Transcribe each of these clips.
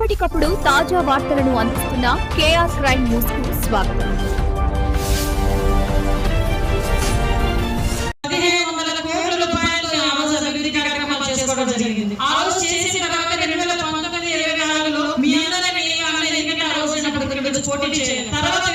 ఎప్పటికప్పుడు తాజా వార్తలను అందిస్తున్న కేఆర్ క్రైమ్ న్యూస్కు స్వాగతం పోటీ చేయాలి. తర్వాత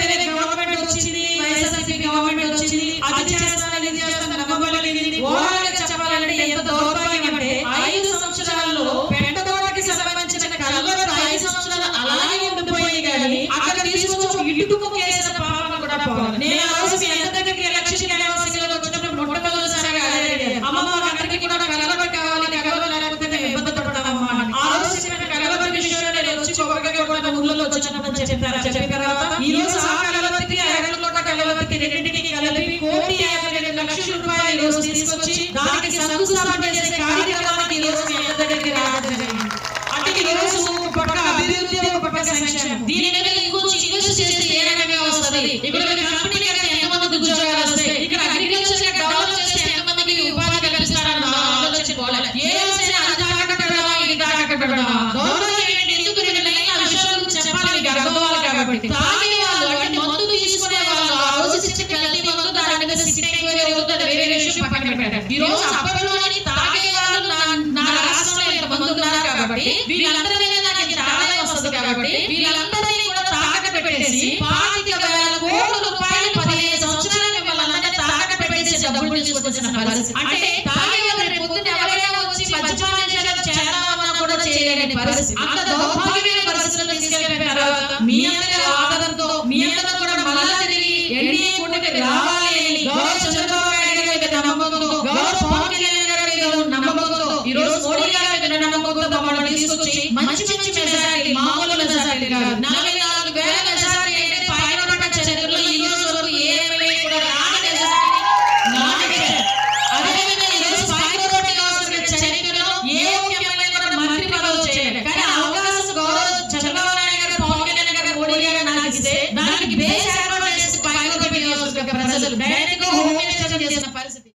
చెప్పారు చెప్పిన తర్వాత ఈ రోజు ఆ కలవరికి అరగలతోట కలవరికి రెండింటికి కలిపి కోటి యాభై రెండు లక్షల రూపాయలు ఈ రోజు తీసుకొచ్చి దానికి సంస్థాపన చేసే కార్యక్రమానికి ఈ రోజు మీ అందరికీ రావడం జరిగింది. అంటే ఈ రోజు ఒక పక్క అభివృద్ధి ఒక పక్క సంక్షేమం. దీని మీద ఇంకొంచెం ఇన్వెస్ట్ చేస్తే ఏ రకంగా వస్తుంది? ఇక్కడ ఒక కంపెనీ కడితే ఎంతమందికి ఉద్యోగాలు వస్తాయి? ఇక్కడ అగ్రికల్చర్ డెవలప్ చేస్తే ఎంతమందికి ఉపాధి కల్పిస్తారన్న ఆలోచన పోలేదు ఏ రోజైనా అది తాకట్టు పెడదామా ఇది తాకట్టు పెడదామా? కాబట్టి తాగే వాళ్ళు అంటే మందు తీసుకునే వాళ్ళు ఆ రోజు ఇచ్చే కల్తీ మందు దాని మీద సిట్ ఎక్కువ జరుగుతుంది వేరే విషయం పక్కన పెట్టారు. ఈ రోజు అప్పట్లోని తాగే వాళ్ళు నా- నా రాష్ట్రంలో ఇంత మంది ఉన్నారు కాబట్టి వీళ్ళందరి మీద నాకు ఇంత ఆదాయం వస్తుంది కాబట్టి వీళ్ళందరినీ కూడా తాకట్టు పెట్టేసి పాతిక వేల కోట్ల రూపాయలు పదిహేను సంవత్సరాలు మిమ్మల్ని అందరినీ తాకట్టు పెట్టేసి డబ్బులు తీసుకొచ్చిన పరిస్థితి. అంటే తాగే వాళ్ళు రేపు పొద్దున్న ఎవరైనా వచ్చి మద్యపానం చేయడం చేద్దామన్నా కూడా చేయలేని పరిస్థితి అంత దౌర్భాగ్యమైన పరిస్థితుల్లో తీసుకెళ్ళిన తర్వాత మీ అందరి ఎన్డీఏ రావాలి గౌరవ చంద్రబాబు నాయుడు గారి మీద నమ్మకంతో గౌరవ పవన్ కళ్యాణ్ గారి మీద నమ్మకంతో ఈ రోజు మోడీ గారి మీద నమ్మకంతో మమ్మల్ని తీసుకొచ్చి మంచి మంచి మెజారిటీ మామూలు మెజారిటీ కాదు.